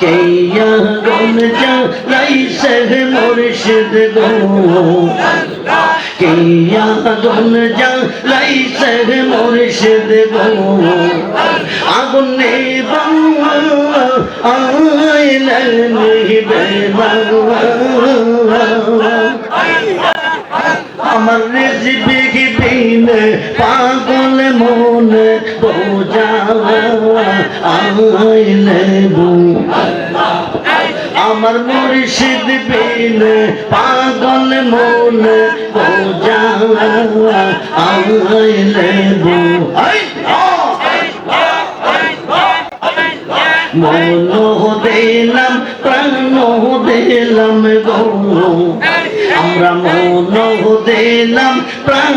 কেয়া গন জ্বালাইছে মুর্শিদ গো? কেয়া গন জ্বালাইছে মুর্শিদ গো? আগুনে নিবে আমার রেজিবি বিন পাগল মন বোঝা আইলে বু আমার মুর্শিদ বিন পাগল মন বোঝা আইলে বু মন দিলাম প্রাণ দিলাম গো। আমরা মন দিলাম প্রাণ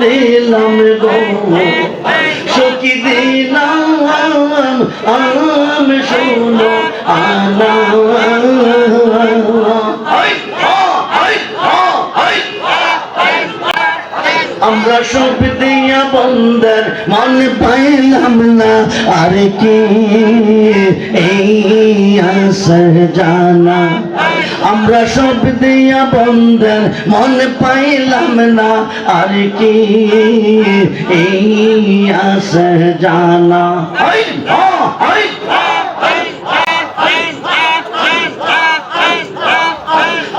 দিলাম গো। সখী দিলাম, আম শোনো আনা। আমরা সব দিয়া বন্দর, মন পাইলাম না। আর কি? এই আসর জানা। আমরা সব দিয়া বন্দর, মন পাইলাম না। আর কি? এই আসর জানা হাই হাই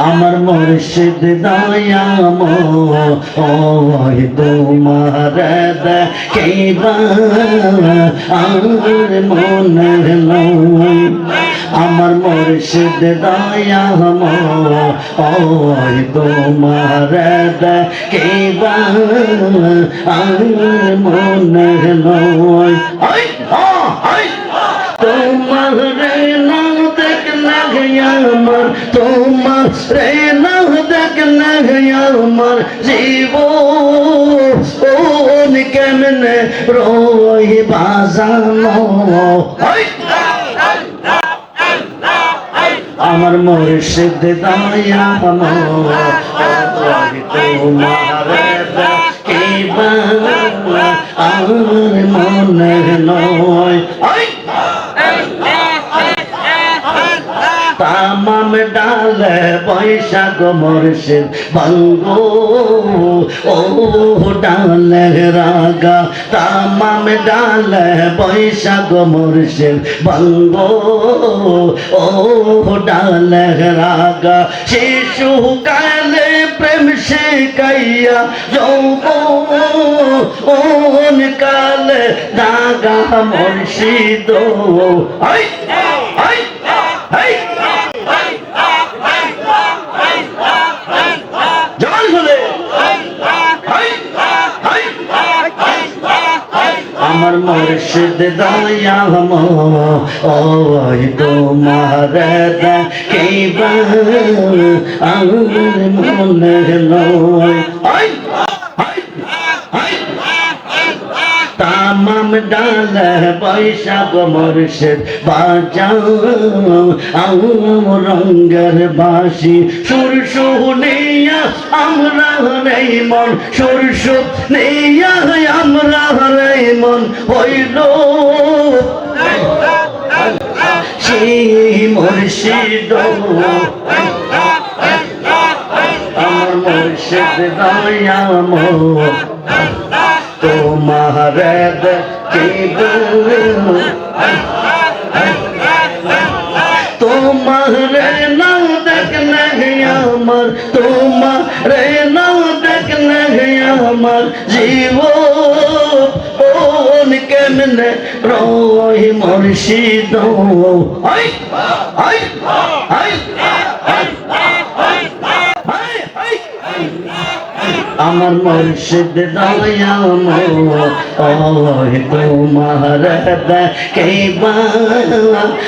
আমার মুর্শিদ দয়াম, ওই তোমার কেবা আর মনে লয় আমার মুর্শিদ দয়াম, ওই তোমার মনে আই আই তোমার না দেখলে আমার, তোমার রে না দেখলে আমার জীব ওন কেমনে রই বাজানো আমার মুর্শিদ দয়া তোমার আর মনে নয়। তামাম ডালে বৈশাখ মুর্শিদ ভঙ্গ ও ডালে রাগা, তামাম ডালে বৈশাখ মুর্শিদ ভঙ্গ ও ডালে রাগা, শিশু কালে প্রেম শিখাইয়া যৌব ওন কালে দাগা মুর্শিদ আই! আমার মুর্শিদ দয়াম ওই তোমার আর মনে আই তামাম ডাল বৈশাখ মুর্শিদ বাজাও। আম রঙ্গের বাসি সুর শুনিয়া আমরা রে মন। সুর শুনিয়া আমরা রে মন। হইল সেই মুর্শিদ। আমার মুর্শিদ দয়াম তোমার তোমার না দেখলে আমার তোমার না দেখলে আমার জীব কেমনে রই মুর্শিদ? আই আই আই আমার মুর্শিদ দয়াম তোমার কেবা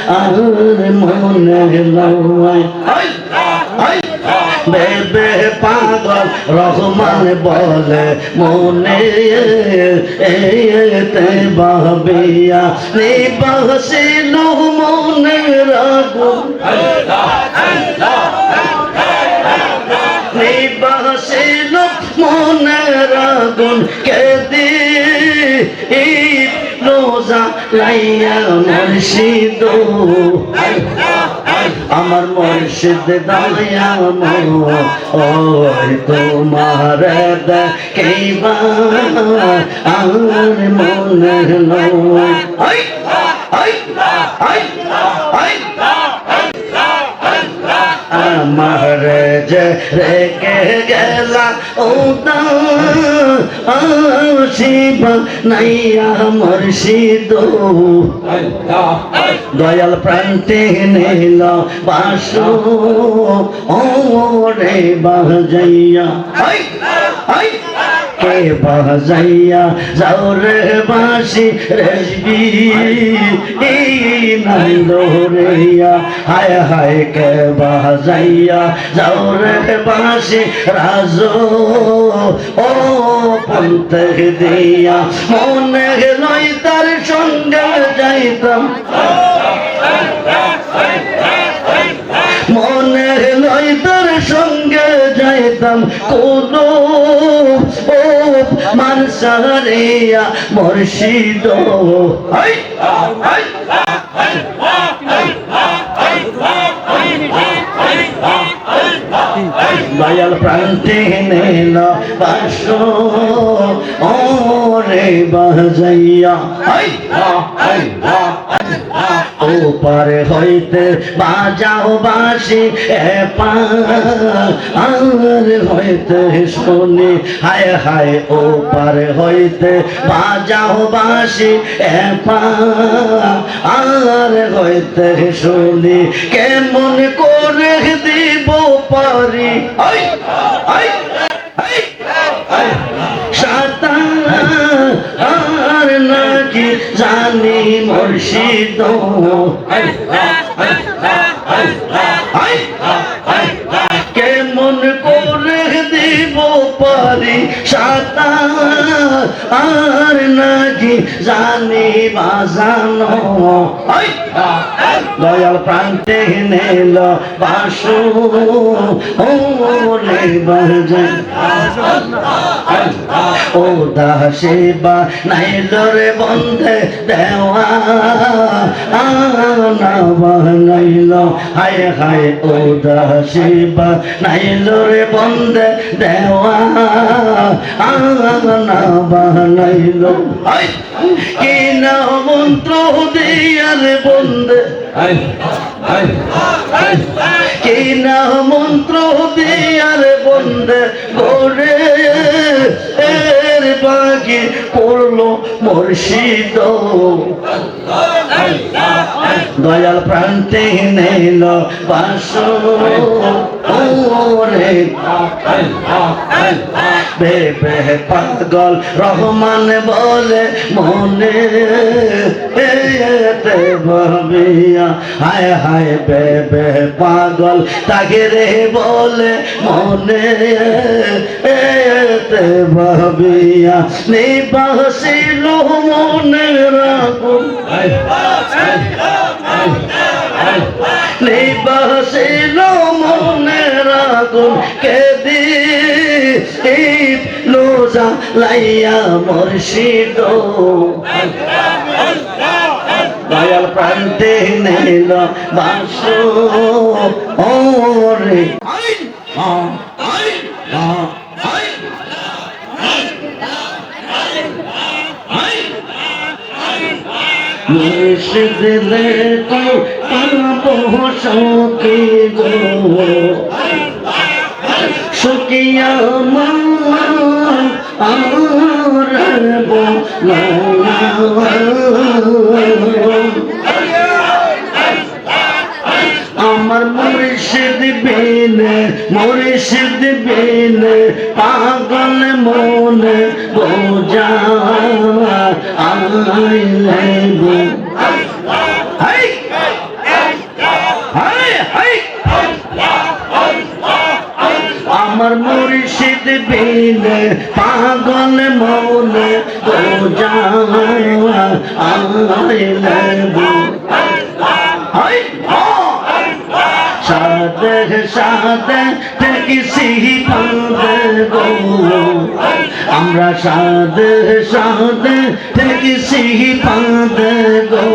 আর মনে লয় বেবে পাগল রহমান বলে মনে এতে বাবিয়া নিবাসিল মনে রাগু। নিবাসিল মনে রাগুন কেদি রোজা লাইয়া মুর্শিদ আমার মুর্শিদ দয়া ওই তোমার কেবা আর মনে আমার যে রেখে গেলা শিব নাইয়া মুর্শিদ দয়াল প্রান্তে নিল বাস। ও রে বাজাইয়া। কে বাজাইয়া যাও রে বাসি রেজবি নন্দ রেয়া হায় হায় কে বাজাইয়া যাও রে বাসি রাজ। ও পন্থ দিয়া মনে লই তার সঙ্গে যাইতাম। যাইতাম কোন মানসারিয়া মুর্শিদ দয়াল প্রান্তে নেল বাস ও রে বাজাইয়া হাই হাই ও পারে হইতে বাজাও বাসি এ আর হইতে শুনি। হায় হায় ও পারে হইতে বাজাও বাসি এ আর হইতে শুনি। কেমন করে দিব পারি? জানি মুর্শিদ। কেমন করে দিব পারি সাতার? আর নাকি জানি বাজানো। দয়াল প্রান্তে নেল বাসু। ও রে বাজান। ও দাসে বা নাইল রে বন্ধে দেওয়া আনা বানাইল হায় হায় ও দাসে বা নাইল রে বন্ধে দেওয়া আনা বানাইল হায়, কি না মন্ত্র দিয়ার বন্ধে কি না মন্ত্র দিয়ার বন্ধে গোরে বাকি পড়ল দয়াল প্রান্তে নেল পাগল রহমান বলে মনে। ভাবিয়া হায় হায়, বেবে পাগল তাকে রে বলে মনে। এতে ভাবিয়া নিবাসিল মনে রাগুন নিবাসিল মনে রাগুন কে দি লোজা লাইয়া মুর্শিদ দয়াল প্রান্তে নিল বাস ওরে। মুর্শিদ রে তো পাবো সখী গো আর আমার মুর্শিদ বিনে মুর্শিদ বিনে, পাগল মনে বোঝা আইলে গো হাই হাই হাই আমার মুর্শিদ বিনে পাগল মনে বোঝা আইলে গো হাই, হা! সারা সাদে সাদে দেখছি পাদে গো আমরা সাদে সাদে দেখছি পাদে গো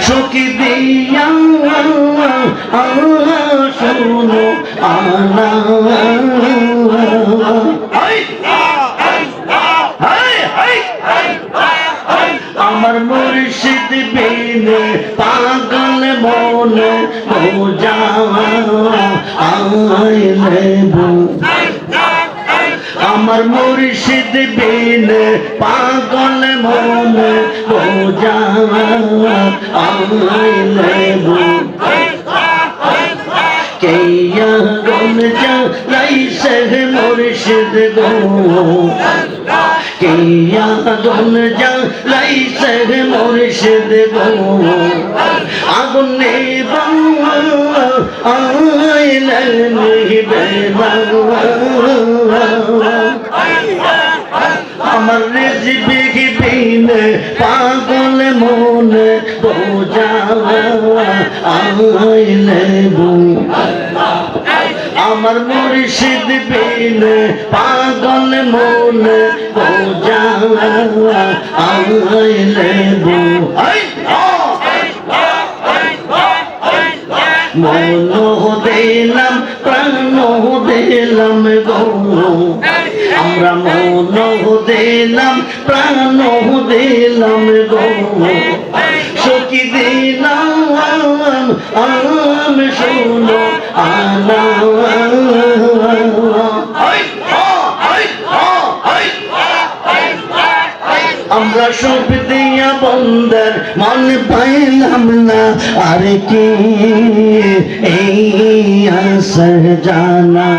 সখী দিয়া শুনো আমার মুর্শিদ বিনে পাগল মনে বোঝা আমার মুর্শিদ বিনে পাগল মনে বোঝা আইলে লাইসে মুর্শিদ গো কেয়া গন যা লাইসে মুর্শিদ গো আগুন নেবা আইলে নিবে আমার রেজিবি বিন পাগল মনে বোঝা আইলে বউ আমার মুর্শিদ বিন পাগল মনে বোঝা আইলে আই মন দিলাম প্রাণ দিলাম গো আমরা মন দিলাম প্রাণ দিলাম গো সখী দিলাম আম শোনো আমরা সব দিয়া বন্দর মন পাইলাম না, আর কি? এই আসর জানা।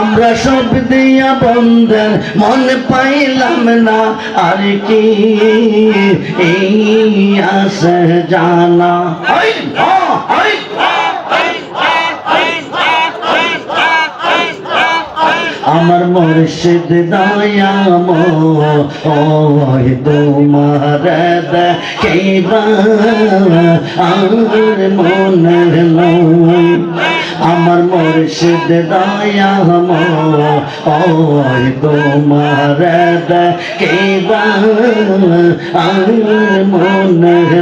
আমরা সব দিয়া বন্দর মন পাইলাম না, আর কি? এই আসর জানা হাই হাই আমার মুর্শিদ দয়াম ওই তোমার আর মনের আমার মুর্শিদ দয়াম ওই তোমার আর মনের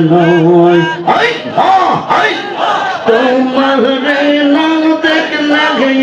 আই তোমার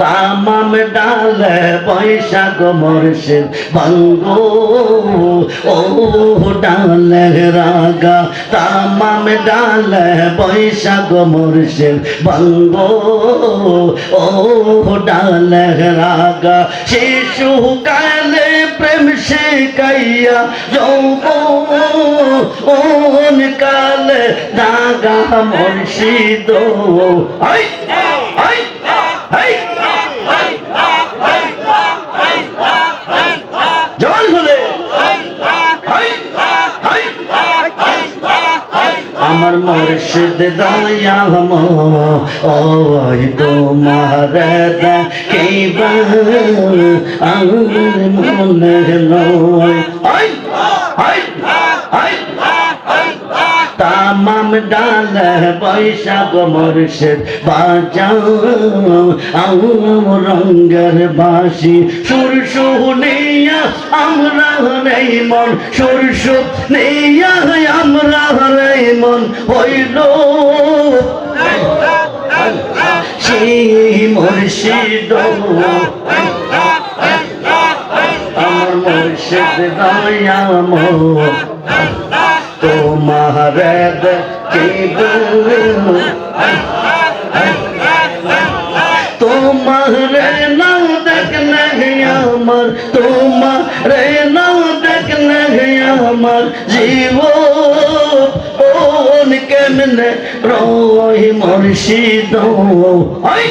তামাম ডালে বৈশাখ মুর্শিদ ভঙ্গ ও ডালে রাগা, তামাম ডালে বৈশাখ মুর্শিদ ভঙ্গ ও ডালে রাগা, শিশু কালে প্রেম শিখাইয়া যৌব ওন কালে দাগা মুর্শিদ আই আই আই আমার মুর্শিদ দয়াম ওই তোমার আমার মনে লয় তামাম ডাল বৈশাখ মুর্শিদ, বাজাও আউ রঙ্গের বাসি সুর শুনিয়া আমরা নেই মন, সুর শুনিয়া আমরা নেই মন, হইল সেই মুর্শিদ। আমার মুর্শিদ দয়াম তোমার দেখিব তোমার না দেখলে আমার তোমার না দেখলে আমার জীব ওনকে কেমনে রই মুর্শিদ আই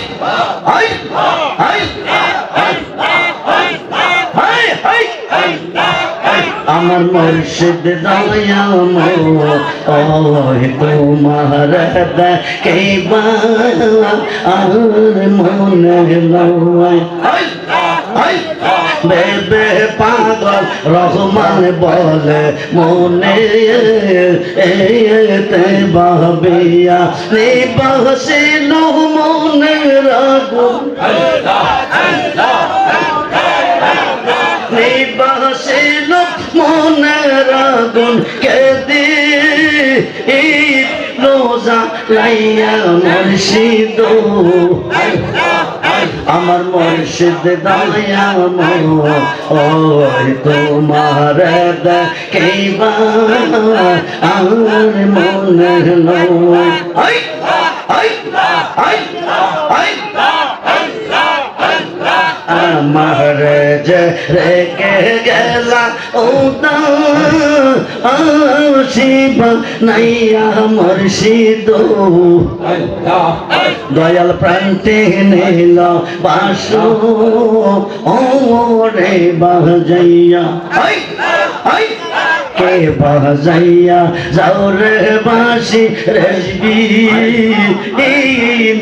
আই আই হাই আমার মুর্শিদ দয়াম তোমার আর মনে বেবে পাগল রহমান বলে, মনে এতে বাবিয়া মনে রাগুন নিবাসিল মনের আগুন কেদি রোজা লাইয়া মুর্শিদ আমার মুর্শিদ দয়া ওই তোমার কেবা আর মনে আমার রেখে গেলা ও শিব নাইয়া মুর্শিদ দয়াল প্রান্তে নিল বাস ও রে বাজাইয়া কে বাজাইয়া যাও রে বাসি রেজবি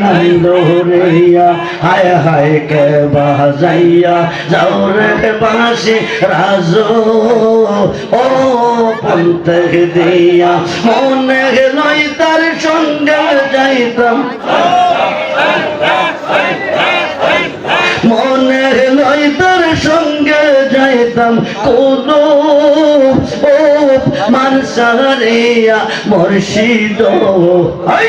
নন্দ রেয়া হায় হায় কে বাজাইয়া যাও রে বাসি রাজ? ও পন্ত দিয়া মনে লই তার সঙ্গে যাইতাম। যাইতাম কোন মানসারিয়া মুর্শিদ হাই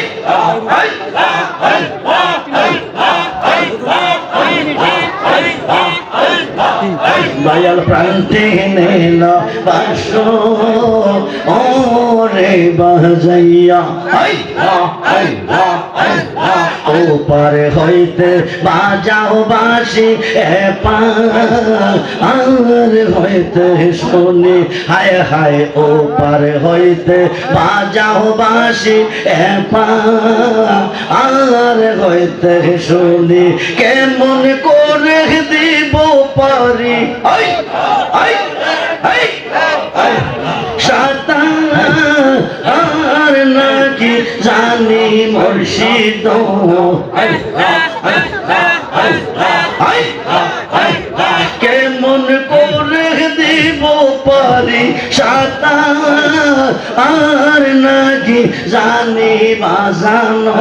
দয়াল প্রান্তে নেল বাস ও রে বাজাইয়া ও পারে হইতে বাজাও বাসি এ আর হইতে শুনি। হায় হায় ও পারে হইতে বাজাও বাসি এ আর হইতে শুনি। কেমন করে দিব পারি? আর নাকি জানি মুর্শিদ কেমন করে দিব সাতার আর নাকি জানি বাজানো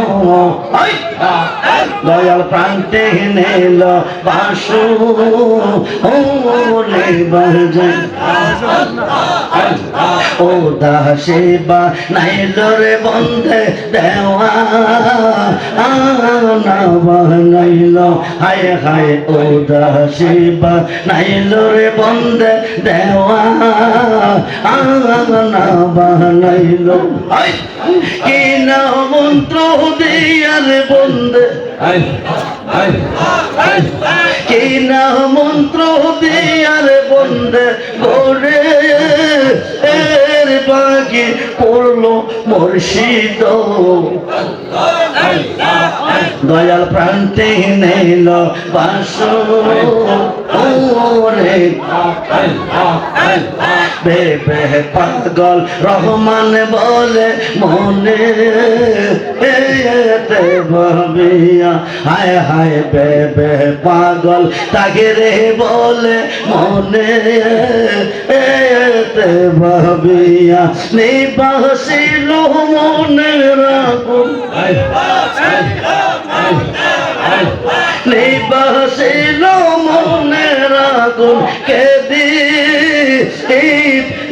দয়াল প্রান্তে নেল বাসু ও রে বাজান ও দাসে বা নাইল রে বন্ধে দেওয়া আনা বানাইল হায় হায় ও দাসে বা নাইল রে বন্ধে দেওয়া। আনা বানাইল কি না মন্ত্র দিয়ার বন্ধে কি না মন্ত্র দিয়ার বন্ধে করে এর বাকি পড়ল মুর্শিদ। দয়াল প্রান্তে নেল বাস। ওরে পাগল রহমান বলে মনে এতে ভাবিয়া হায় হায় বেবে পাগল তাকে রে বলে মনে এতে ভাবিয়া নিবাসিল মনে রাখুন। নিবাসিল রাখুন কেদি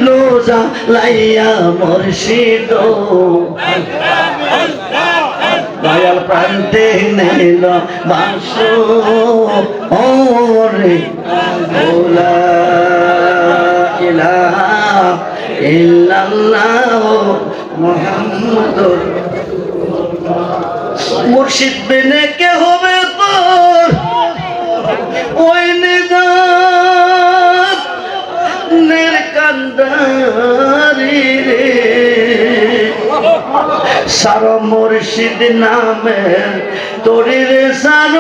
লোজা লাইয়া মুর্শিদ। দয়াল প্রান্তে নিল বাস ওরে ওলা ইলাহা ইল্লাল্লাহ মুর্শিদ বিনে কে হবে রে। সার মুর্শিদ সার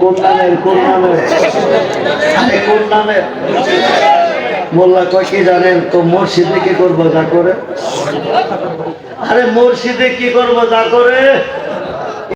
কোন নামের কোন নামের? আরে, কোন কয়, কি জানেন তো মসজিদে কি করব, যা করে। আরে কি করব, যা করে।